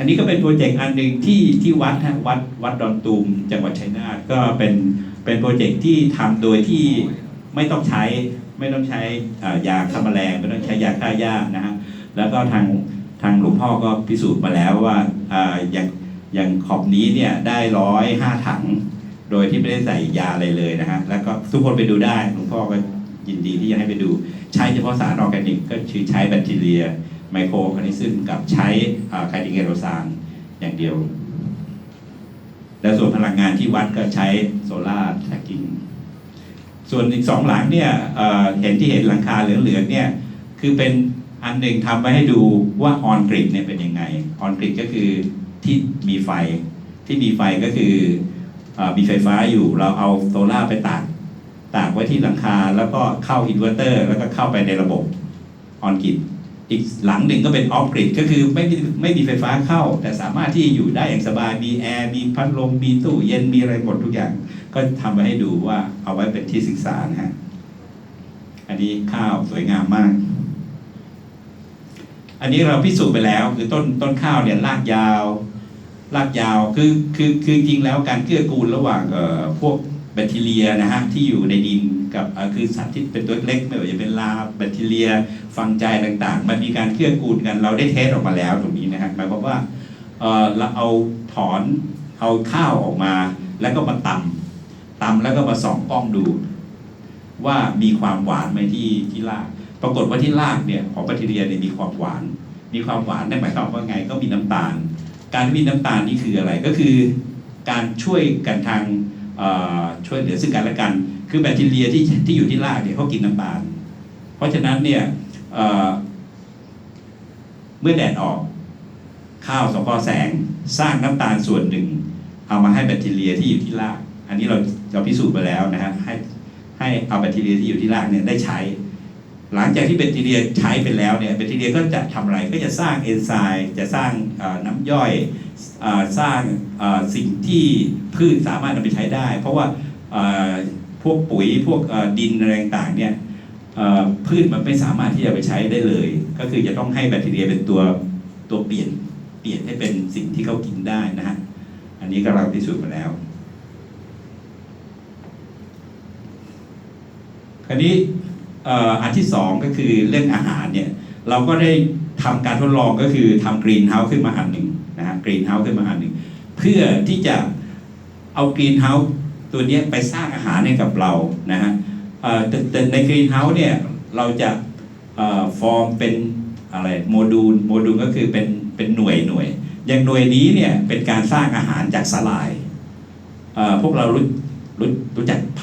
อันนี้ก็เป็นโปรเจกต์อันหนึ่งที่ที่วัดฮะวัดวัดดอนตูมจังหวัดชัยนาทก็เป็นเป็นโปรเจกต์ที่ทำโดยที่ไม่ต้องใช้ไม่ต้องใช้ยาฆ่าแมลงไม่ต้องใช้ยาฆ่าหญ้านะฮะแล้วก็ทางทางหลวงพ่อก็พิสูจน์มาแล้วว่าอ่าอย่างอย่างขอบนี้เนี่ยได้ร้อยห้าถัง โดยที่ไม่ได้ใส่ยาอะไรเลยนะฮะแล้วก็ทุกคนไปดูได้หลวงพ่อก็ยินดีที่จะให้ไปดู ใช้เฉพาะสารออร์แกนิกก็คือใช้แบคทีเรีย ไมโครออร์แกนิซึมกับใช้ไคติเกโรซานอย่างเดียว แล้วส่วนพลังงานที่วัดก็ใช้โซลาร์แท็กกิ้งส่วนอีกสองหลังเนี่ยเเห็นที่เห็นหลังคาเหลืองๆเนี่ยคือเป็นอันหนึ่งทำไว้ให้ดูว่าออนกริดเนี่ยเป็นยังไงออนกริดก็คือที่มีไฟที่มีไฟก็คืออมีไฟฟ้าอยู่เราเอาโซลาร์ไปตากตากไว้ที่หลังคา แล้วก็เข้าอินเวอร์เตอร์ แล้วก็เข้าไปในระบบออนกริด อีกหลังหนึ่งก็เป็นออฟกริดก็คือไม่มีไม่มีไฟฟ้าเข้า แต่สามารถที่อยู่ได้อย่างสบายมีแอร์มีพัดลมมีตู้เย็นมีอะไรหมดทุกอย่าง ก็ทำมาให้ดูว่าเอาไว้เป็นที่ศึกษานะฮะอันนี้ข้าวสวยงามมาก อันนี้เราพิสูจน์ไปแล้ว คือต้นต้นข้าวเนี่ยรากยาวรากยาวคือคือคือจริงแล้วการเกื้อกูลระหว่างเอ่อพวกแบคทีเรียนะฮะที่อยู่ในดิน กับคือสัตว์ที่เป็นตัวเล็กไม่ว่าจะเป็นลาแบคทีเรีย ฟังใจต่างๆ มันมีการเกื้อกูลกันเราได้เทสออกมาแล้วตรงนี้นะฮะหมายความว่าเราเอาถอนเอาข้าวออกมา แล้วก็มาตำตำแล้วก็มาส่องกล้องดู ว่ามีความหวานไหมที่ที่ราก ปรากฏว่าที่รากเนี่ยของแบคทีเรียเนี่ยมีความหวาน มีความหวานนั่นหมายความว่าไงก็มีน้ำตาล การที่มีน้ำตาลนี่คืออะไรก็คือ การช่วยกันทาง ช่วยเหลือซึ่งกันและกัน คือแบคทีเรียที่ที่อยู่ที่รากเนี่ยเขากินน้ำตาล เพราะฉะนั้นเนี่ยเมื่อแดดออกข้าวสองพอแสงสร้างน้ำตาลส่วนหนึ่ง เอามาให้แบคทีเรียที่อยู่ที่ราก อันนี้เราเราพิสูจน์ไปแล้วนะฮะให้ให้เอาแบคทีเรียที่อยู่ที่รากเนี่ยได้ใช้ หลังจากที่แบคทีเรียใช้ไปแล้วเนี่ยแบคทีเรียก็จะทำอะไรก็จะสร้างเอนไซม์จะสร้างน้ำย่อย สร้างสิ่งที่พืชสามารถนำไปใช้ได้ เพราะว่าพวกปุ๋ยพวกดินอะไรต่างเนี่ยพืชมันไม่สามารถที่จะไปใช้ได้เลย ก็คือจะต้องให้แบคทีเรียเป็นตัวตัวเปลี่ยนเปลี่ยนให้เป็นสิ่งที่เขากินได้นะฮะอันนี้ก็เราพิสูจน์มาแล้วคราวนี้อันที่สองก็คือเรื่องอาหารเนี่ยเราก็ได้ทำการทดลองก็คือทำกรีนเฮาส์ขึ้นมาอันหนึ่ง นะฮะกรีนเฮาส์ขึ้นมาอันหนึ่งเพื่อที่จะเอากรีนเฮาส์ตัวนี้ไปสร้างอาหารให้กับเรานะฮะเอ่อแต่ในกรีนเฮาส์เนี่ยเราจะฟอร์มเป็นอะไรโมดูลโมดูลก็คือเป็นเป็นหน่วยหน่วย อย่างหน่วยนี้เนี่ยเป็นการสร้างอาหารจากสลาย พวกเรารู้รู้รู้จักผ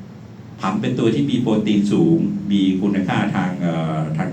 ำผำเป็นตัวที่มีโปรตีนสูง มีคุณค่าทางทาง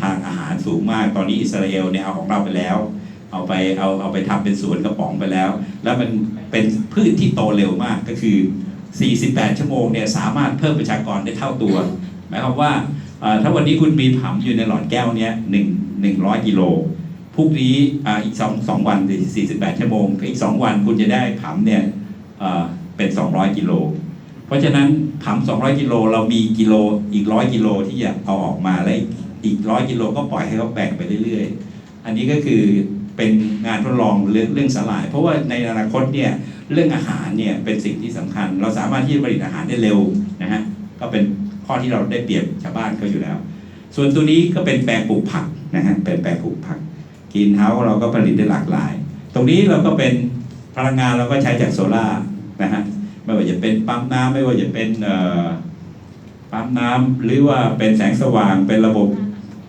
ทางอาหารสูงมาก ตอนนี้อิสราเอลเนี่ยเอาของเราไปแล้ว เอาไปเอาเอาไปทำเป็นสวนกระป๋องไปแล้ว แล้วมันเป็นพืชที่โตเร็วมากก็คือ 48 ชั่วโมงเนี่ยสามารถเพิ่มประชากรได้เท่าตัว หมายความว่าถ้าวันนี้คุณมีผำอยู่ในหลอดแก้วเนี้ยหนึ่งหนึ่งร้อยกิโลพรุ่งนี้อีกสองสองวัน48ชั่วโมง อีก2วันคุณจะได้ผำเนี่ยเอ่อเป็น200กิโลเพราะฉะนั้นผำ200กิโลเรามีกิโลอีกร้อยกิโลที่จะเอาออกมาและอีกร้อยกิโลก็ปล่อยให้เขาแบ่งไปเรื่อยๆ อันนี้ก็คือ เป็นงานทดลองเรื่องเรื่องสลาย เพราะว่าในอนาคตเนี่ยเรื่องอาหารเนี่ยเป็นสิ่งที่สำคัญ เราสามารถที่จะผลิตอาหารได้เร็วนะฮะก็เป็นข้อที่เราได้เปรียบชาวบ้านเขาอยู่แล้ว ส่วนตัวนี้ก็เป็นแปลงปลูกผักนะฮะเป็นแปลงปลูกผักกินเฮาเราก็ผลิตได้หลากหลาย ตรงนี้เราก็เป็นพลังงานเราก็ใช้จากโซล่านะฮะไม่ว่าจะเป็นปั๊มน้ำไม่ว่าจะเป็นเอ่อปั๊มน้ำหรือว่าเป็นแสงสว่างเป็นระบบ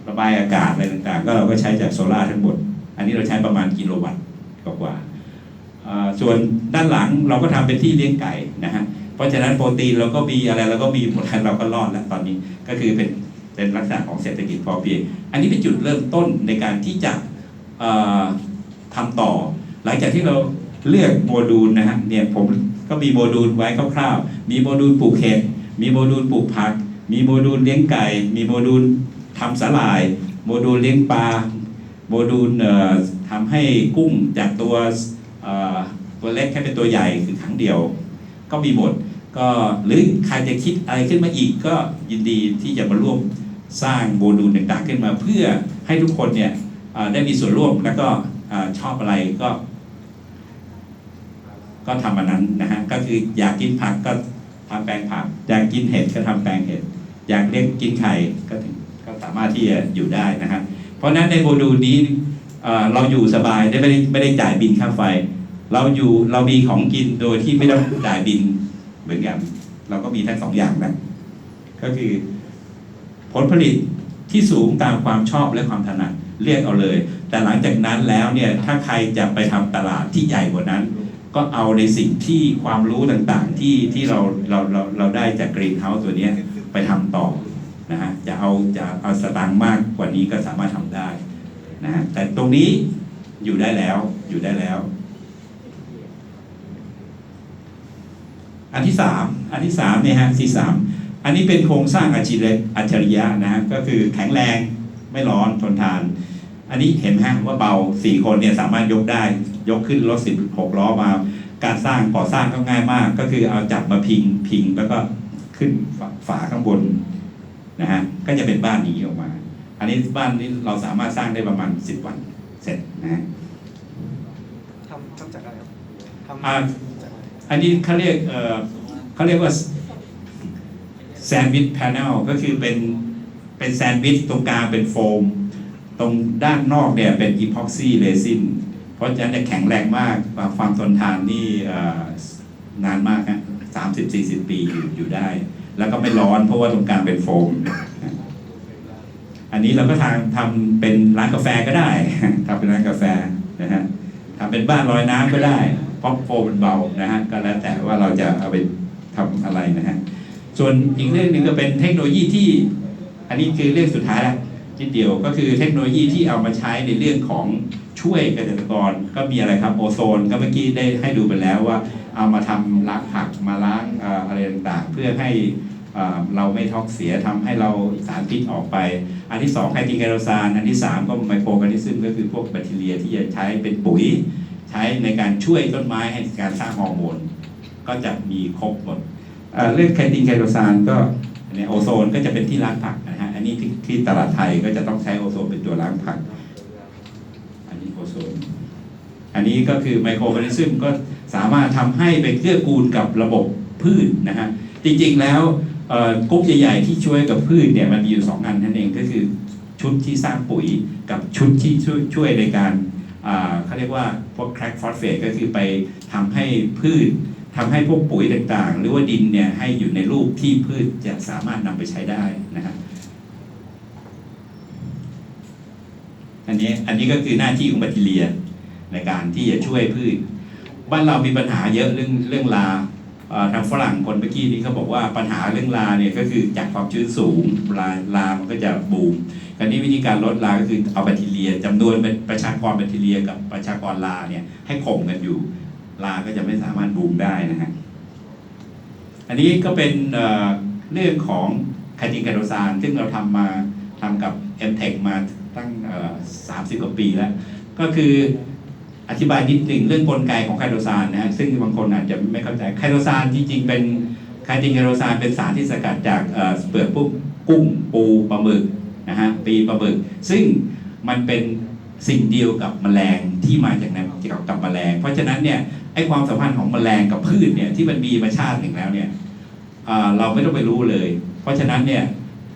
ระบายอากาศอะไรต่างๆ ก็เราก็ใช้จากโซล่าทั้งหมด อันนี้เราใช้ประมาณกิโลวัตต์กว่าส่วนด้านหลังเราก็ทำเป็นที่เลี้ยงไก่นะฮะเพราะฉะนั้นโปรตีนเราก็มีอะไรเราก็มีหมดแล้วเราก็รอดแล้วตอนนี้ก็คือเป็นเป็นลักษณะของเศรษฐกิจพอเพียง อันนี้เป็นจุดเริ่มต้นในการที่จะเอ่อทำต่อ หลังจากที่เราเลือกโมดูลนะฮะเนี่ยผมก็มีโมดูลไว้คร่าวๆ มีโมดูลปลูกเห็ดมีโมดูลปลูกผัก มีโมดูลเลี้ยงไก่ มีโมดูลทำสาหร่าย โมดูลเลี้ยงปลา โม โมดูลทำให้กุ้งจากตัวตัวเล็กแค่เป็นตัวใหญ่คือครั้งเดียว ก็มีหมดก็หรือใครจะคิดอะไรขึ้นมาอีกก็ยินดีที่จะมาร่วมสร้างโมดูลต่างๆขึ้นมา เพื่อให้ทุกคนเนี่ยได้มีส่วนร่วมแล้วก็ชอบอะไรก็ ก็ทำอันนั้นนะฮะก็คืออยากกินผักก็ทำแปลงผัก อยากกินเห็ดก็ทำแปลงเห็ดอยากเลี้ยงกินไข่ก็ถึงก็สามารถที่จะอยู่ได้นะฮะ เพราะฉะนั้นในโมดูลนี้เราอยู่สบายได้ไม่ได้ไม่ได้จ่ายบินค่าไฟ เราอยู่เรามีของกินโดยที่ไม่ต้องจ่ายบินเหมือนกันเราก็มีทั้งสองอย่างนะก็คือผลผลิตที่สูงตามความชอบและความถนัดเรียกเอาเลย แต่หลังจากนั้นแล้วเนี่ยถ้าใครจะไปทำตลาดที่ใหญ่กว่านั้น ก็เอาในสิ่งที่ความรู้ต่างๆที่ที่เราเราเราเราได้จากกรีนเฮาส์ตัวนี้ไปทำต่อ นะฮะจะเอาจะเอาสตางค์มากกว่านี้ก็สามารถทำได้นะฮะแต่ตรงนี้อยู่ได้แล้วอยู่ได้แล้ว อันที่สามอันที่สามเนี่ยฮะที่สามอันนี้เป็นโครงสร้างอัจฉริยะอัจฉริยะนะฮะก็คือแข็งแรงไม่ร้อนทนทาน อันนี้เห็นฮะว่าเบาสี่คนเนี่ยสามารถยกได้ ยกขึ้นรถสิบหกล้อมา การสร้างก่อสร้างก็ง่ายมาก ก็คือเอาจับมาพิงพิงแล้วก็ขึ้นฝาข้างบน นะฮะก็จะเป็นบ้านนี้ออกมา อันนี้บ้านนี้เราสามารถสร้างได้ประมาณสิบวันเสร็จนะฮะทำทำจากอะไรครับทำอ่าจากอะไรอันนี้เขาเรียกเอ่อเขาเรียกว่าแซนด์วิชแพนเนลก็คือเป็นเป็นแซนด์วิชตรงกลางเป็นโฟม ตรงด้านนอกเนี่ยเป็นอีพ็อกซี่เรซินเพราะฉะนั้นเนี่ยแข็งแรงมากความทนทานนี่เอ่อนานมากฮะสามสิบสี่สิบปีอยู่อยู่ได้ แล้วก็ไม่ร้อนเพราะว่าตรงกลางเป็นโฟม อันนี้เราก็ทางทำเป็นร้านกาแฟก็ได้ทำเป็นร้านกาแฟนะฮะทำเป็นบ้านลอยน้ำก็ได้เพราะโฟมมันเบานะฮะก็แล้วแต่ว่าเราจะเอาไปทำอะไรนะฮะส่วนอีกเรื่องหนึ่งก็เป็นเทคโนโลยีที่ อันนี้คือเรื่องสุดท้ายล้วทีเดียวก็คือเทคโนโลยีที่เอามาใช้ในเรื่องของช่วยเกษตรกรก็มีอะไรครับโอโซนก็เมื่อกี้ได้ให้ดูไปแล้วว่าเอามาทำล้างผักมาล้างออะไรต่างๆ เพื่อให้เราไม่ท้องเสียทำให้เราสารพิษออกไป อันที่2ไคติงไคโรซานอันที่ 3 ก็ไมโครออร์แกนิซึมก็คือพวกแบคทีเรียที่จะใช้เป็นปุ๋ย ใช้ในการช่วยต้นไม้ให้การสร้างฮอร์โมนก็จะมีครบหมดเรื่องไคติงไคโรซานก็เนี่ยโอโซนก็จะเป็นที่ล้างผักนะฮะอันนี้ที่ที่ตลาดไทยก็จะต้องใช้โอโซนเป็นตัวล้างผัก อันนี้โอโซน อันนี้ก็คือไมโครออร์แกนิซึมก็สามารถทำให้ไปเกื้อกูลกับระบบพืชนะฮะจริงๆแล้วกรุ๊ปใหญ่ๆที่ช่วยกับพืชเนี่ยมันมีอยู่สองอันนั่นเองก็คือชุดที่สร้างปุ๋ยกับชุดที่ช่วยช่วยในการเขาเรียกว่าพวกแครกฟอสเฟตก็คือไปทำให้พืชทำให้พวกปุ๋ยต่างๆ หรือว่าดินเนี่ยให้อยู่ในรูปที่พืชจะสามารถนำไปใช้ได้นะฮะอันนี้อันนี้ก็คือหน้าที่ของแบคทีเรีย ในการที่จะช่วยพืช บ้านเรามีปัญหาเยอะเรื่องเรื่องลาทางฝรั่งคนเมื่อกี้นี้เขาบอกว่าปัญหาเรื่องลาเนี่ยก็คือจากความชื้นสูงลาลามันก็จะบูมคราวนี้วิธีการลดลาก็คือเอาแบคทีเรียจำนวนเป็นประชากรแบคทีเรียกับประชากรลาเนี่ยให้ข่มกันอยู่ลาก็จะไม่สามารถบูมได้นะฮะอันนี้ก็เป็นเรื่องของไคตินไคโตซานซึ่งเราทำมาทำกับ m t e c h มาตั้งสามสิบกว่าปีแล้ว ก็คือ อธิบายนิดหนึ่งเรื่องกลไกของไคโตซานนะฮะซึ่งบางคนอาจจะไม่เข้าใจไคโตซานจริงๆเป็นไคตินไคโตซานเป็นสารที่สกัดจากเปลือกพวกกุ้งปูปลาหมึกนะฮะปีปลาหมึกซึ่งมันเป็นสิ่งเดียวกับแมลงที่มาจากนั้นเกี่ยวกับแมลง เพราะฉะนั้นเนี่ยไอความสัมพันธ์ของแมลงกับพืชเนี่ยที่มันมีมาชาติหนึ่งแล้วเนี่ยเราไม่ต้องไปรู้เลย เพราะฉะนั้นเนี่ย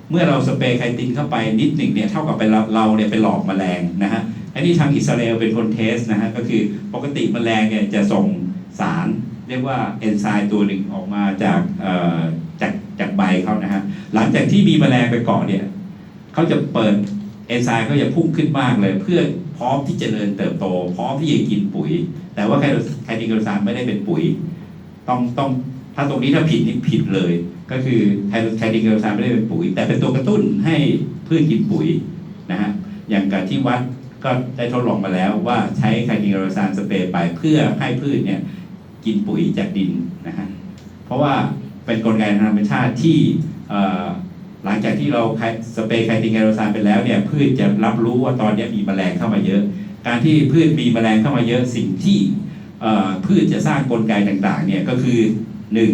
เมื่อเราสเปรย์ไคตินเข้าไปนิดหนึ่งเนี่ยเท่ากับเป็นเราเราเนี่ยไปหลอกแมลงนะฮะ อันนี้ทางอิสราเอลเป็นคนเทสนะฮะก็คือปกติแมลงเนี่ยจะส่งสารเรียกว่าเอนไซม์ตัวหนึ่งออกมาจากจากจากใบเขานะฮะหลังจากที่มีแมลงไปเกาะเนี่ยเขาจะเปิดเอนไซม์เขาจะพุ่งขึ้นมากเลย เพื่อพร้อมที่จะเจริญเติบโต พร้อมที่จะกินปุ๋ย แต่ว่าไคโตไคตินไคโตซานไม่ได้เป็นปุ๋ย ต้องต้องถ้าตรงนี้ถ้าผิดนี่ผิดเลย ก็คือไทไทดิงเกลซานไม่ได้เป็นปุ๋ย แต่เป็นตัวกระตุ้นให้พืชกินปุ๋ยนะฮะอย่างกับที่วัด ก็ได้ทดลองมาแล้วว่าใช้ไคติงเกลซานสเปรย์ไปเพื่อให้พืชเนี่ยกินปุ๋ยจากดินนะฮะเพราะว่าเป็นกลไกทางธรรมชาติที่หลังจากที่เราสเปรย์ไคติงเกลซานไปแล้วเนี่ยพืชจะรับรู้ว่าตอนนี้มีแมลงเข้ามาเยอะ การที่พืชมีแมลงเข้ามาเยอะสิ่งที่พืชจะสร้างกลไกต่างๆเนี่ยก็คือหนึ่ง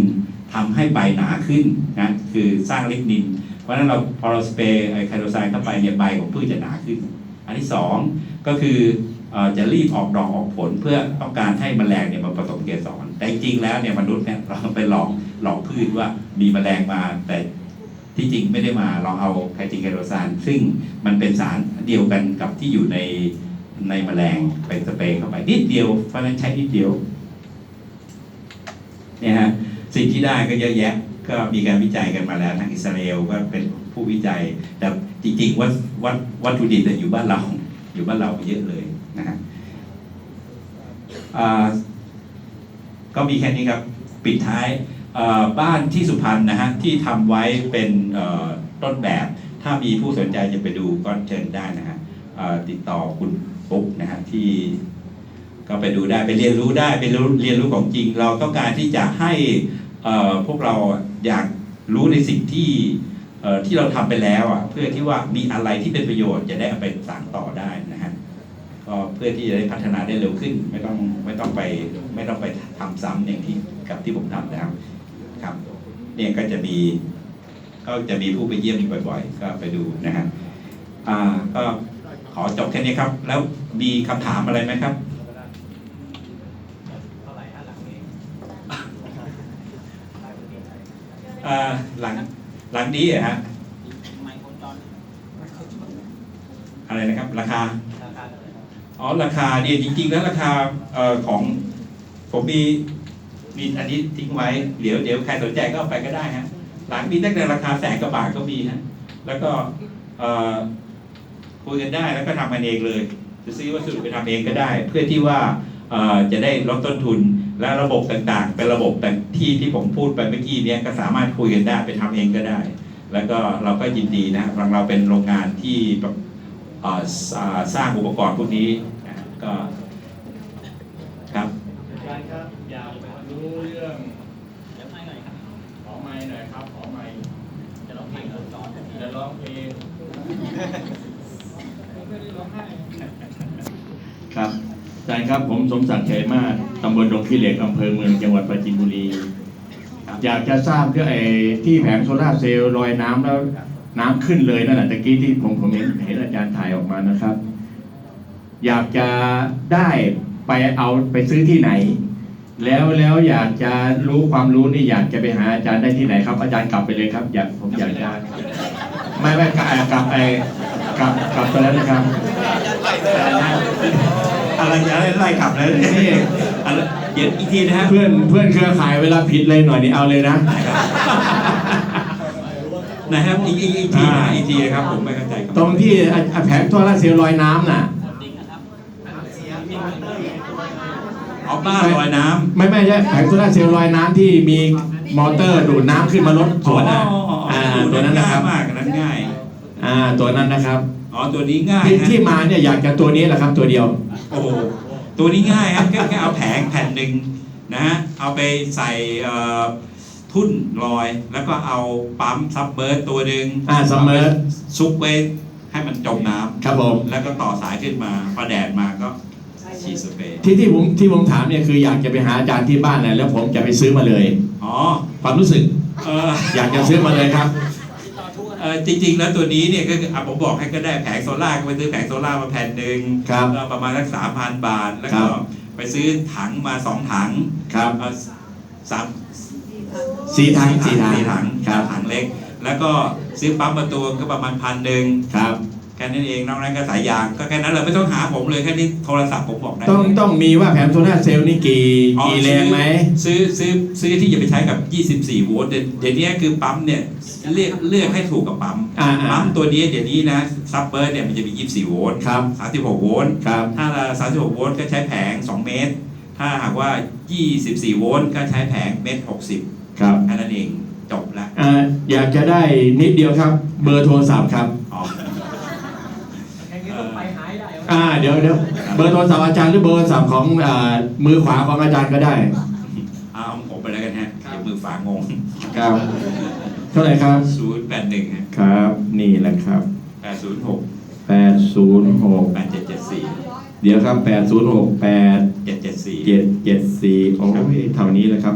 ทำให้ใบหนาขึ้นนะคือสร้างลิกนิน เพราะฉะนั้นเราพอเราสเปรย์ไคโตซานเข้าไปเนี่ยใบของพืชจะหนาขึ้น อันที่สองก็คืออจะรีบออกดอกออกผลเพื่อต้องการให้แมลงเนี่ยมาผสมเกสรแต่จริงๆแล้วเนี่ยมนุษย์เนี่ยเราไปหลอกหลอกพืชว่ามีแมลงมาแต่ที่จริงไม่ได้มาเราเอาไคติงไคโดซานซึ่งมันเป็นสารเดียวกันกับที่อยู่ในในแมลงไปสเปรย์เข้าไปนิดเดียวเพราะฉะนั้นใช้นิดเดียวเนี่ยฮะสิ่งที่ได้ก็เยอะแยะ ก็มีการวิจัยกันมาแล้วทางอิสราเอลก็เป็นผู้วิจัย แต่ จริงๆวัตวัตวัตถุดิบเนี่ยอยู่บ้านเรา อยู่บ้านเราเยอะเลยนะฮะก็มีแค่นี้ครับ ปิดท้ายบ้านที่สุพรรณนะฮะที่ทำไว้เป็นต้นแบบ ถ้ามีผู้สนใจจะไปดูก็เชิญได้นะฮะติดต่อคุณปุ๊กนะฮะที่ก็ไปดูได้ไปเรียนรู้ได้ไปเรียนรู้ของจริง เราต้องการที่จะให้พวกเราอยากรู้ในสิ่งที่ ที่เราทำไปแล้วอะเพื่อที่ว่ามีอะไรที่เป็นประโยชน์จะได้เอาไปสานต่อได้นะฮะก็เพื่อที่จะได้พัฒนาได้เร็วขึ้น ไม่ต้องไม่ต้องไปไม่ต้องไปทำซ้ำอย่างที่กับที่ผมทำแล้วครับเนี่ยก็จะมีก็จะมีผู้ไปเยี่ยมบ่อย ๆ ก็ไปดูนะฮะอ่าก็ขอจบแค่นี้ครับ แล้วมีคำถามอะไรไหมครับเอ่อหลัง หลังนี้อะฮะอะไรนะครับ ราคาอ๋อราคาเนี่ยจริง ๆ แล้วราคาเอ่อของผมมีมีอันนี้ทิ้งไว้ เดี๋ยวเดี๋ยวใครสนใจก็ไปก็ได้ฮะหลังมีตั้งแต่ราคาแสนกว่าบาทก็มีฮะแล้วก็เอ่อคุยกันได้แล้วก็ทำกันเองเลย จะซื้อวัสดุไปทำเองก็ได้ เพื่อที่ว่าเอ่อจะได้ลดต้นทุน และระบบต่างๆ เป็นระบบแต่ที่ที่ผมพูดไปเมื่อกี้เนี้ยก็สามารถคุยกันได้ไปทำเองก็ได้ แล้วก็เราก็ยินดีนะเราเราเป็นโรงงานที่แบบเอ่อสอ่าสร้างอุปกรณ์พวกนี้นะก็ครับอาจารย์ครับอยากรู้เรื่องขอไม้หน่อยครับขอไม้จะร้องเพลงจะร้องเพลงครับอาจารย์ ครับ ผมสมศักดิ์ชัยมาศตำบลดงขี้เหล็กอำเภอเมืองจังหวัดปราจีนบุรี อยากจะทราบก็ไอ้ที่แผงโซลาร์เซลล์ลอยน้ำแล้ว น้ำขึ้นเลยนั่นแหละตะกี้ที่ผมผมเห็นเห็นอาจารย์ถ่ายออกมานะครับ อยากจะได้ไปเอาไปซื้อที่ไหน แล้วแล้วอยากจะรู้ความรู้นี่อยากจะไปหาอาจารย์ได้ที่ไหนครับ อาจารย์กลับไปเลยครับ อยากผมอยากจะไม่ไม่กลับกลับไปกลับกลับไปแล้วนะครับ อะไรจะไล่กลับแล้วเนี่ยนี่อะไรเดี๋ยวอีกทีนะฮะเพื่อนเพื่อนเครือข่ายเวลาผิดเลยหน่อยนี่เอาเลยนะ นะครับอีกอีกอีกทีนะอีกทีนะครับผมไม่เข้าใจครับตรงที่อะอะแผงโซลาร์เซลล์ลอยน้ำน่ะเอาบ้านลอยน้ำ ไม่ไม่ใช่แผงโซลาร์เซลล์ลอยน้ำที่มีมอเตอร์ดูดน้ำขึ้นมาลดสวนอะอ๋ออ๋ออ๋ออ่าดูตัวนั้นนะครับ ง่ายมากอันนั้นง่าย อ่าตัวนั้นนะครับ อ๋อตัวนี้ง่ายที่นะที่มาเนี่ยอยากจะตัวนี้แหละครับตัวเดียว โอ้โหตัวนี้ง่ายครับแค่แค่เอาแผงแผ่นหนึ่งนะฮะเอาไปใส่เอ่อทุ่นลอย แล้วก็เอาปั๊มซับเบิร์ตตัวหนึ่งอ่า submerge ซุกไว้ให้มันจมน้ำครับผม แล้วก็ต่อสายขึ้นมาพอแดดมาก็ฉีดสเปรย์ที่ที่ผมที่ผมถามเนี่ยคืออยากจะไปหาอาจารย์ที่บ้านน่ะแล้วผมจะไปซื้อมาเลย อ๋อความรู้สึก เออ อยากจะซื้อมาเลยครับเออ จริง ๆ แล้วตัวนี้เนี่ยก็คืออะผมบอกให้ก็ได้แผงโซล่าร์ก็ไปซื้อแผงโซล่าร์มาแผ่นหนึ่งครับก็ประมาณสักสามพันบาท แล้วครัก็บไปซื้อถังมาสองถังครับ เอ่อสาม สีทางสีทางสี่ถังครับ ถังเล็ก แล้วก็ซื้อปั๊มประตูก็ประมาณพันหนึ่งครับ แค่นั้นเองนอกนั้นก็สายยางก็แค่นั้นเลยไม่ต้องหาผมเลยแค่นี้โทรศัพท์ผมบอกได้ต้องต้องมีว่าแผงโซลาร์เซลล์นี่กี่อ๋อกี่แรงไหมซื้อซื้อซื้อที่จะไปใช้กับ 24 โวลต์เดี๋ยวเดี๋ยวนี้คือปั๊มเนี่ยเลือกเลือกให้ถูกกับปั๊มอ่าอ่าปั๊มตัวนี้เดี๋ยวนี้นะซับเบิร์เนี่ยมันจะมี 24 โวลต์ครับ36 โวลต์ครับถ้า 36 โวลต์ก็ใช้แผง 2 เมตร ถ้าหากว่า 24 โวลต์ก็ใช้แผงเมตร 60 ครับแค่นั้นเองจบละอ่าอยากจะได้นิดเดียวครับเบอร์โทรศัพท์ครับ อ๋ออ่าเดี๋ยวเดี๋ยวเบอร์โทรศัพท์อาจารย์หรือเบอร์โทรศัพท์ของอ่ามือขวาของอาจารย์ก็ได้ เอาของผมไปแล้วกันฮะเดี๋ยวมือฝางงครับ เท่าไหร่ครับ081ฮะครับ นี่แหละครับ806 806 8774เดี๋ยวครับ 806 8 774 774 โอ้ยเท่านี้แหละครับ